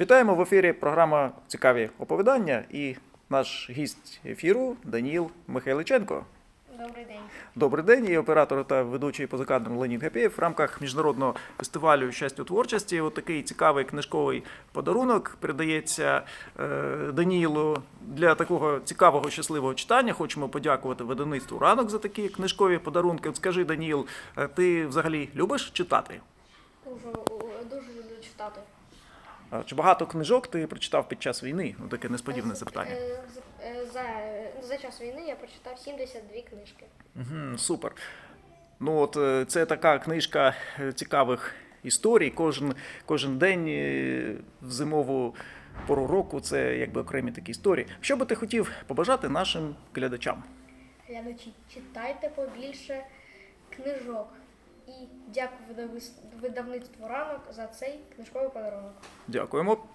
Вітаємо в ефірі програма Цікаві оповідання і наш гість ефіру Даніл Михайличенко. Добрий день. Добрий день, і оператор та ведучий позакадром Ленін Гапєєв в рамках міжнародного фестивалю щастя творчості. Отакий цікавий книжковий подарунок передається е, Даніїлу для такого цікавого щасливого читання. Хочемо подякувати видавництву ранок за такі книжкові подарунки. От скажи, Даніїл, е, ти взагалі любиш читати? Дуже, дуже люблю читати. А Чи багато книжок ти прочитав під час війни? Ну, таке несподіване запитання. Е, е, За, за час війни я прочитав 72 книжки. Угу, супер. Ну, от е, це така книжка е, цікавих історій. Кожен, кожен день е, в зимову пору року це якби окремі такі історії. Що би ти хотів побажати нашим глядачам? Глядачі, читайте побільше книжок. І дякую видавництву ранок за цей книжковий подарунок. Дякуємо.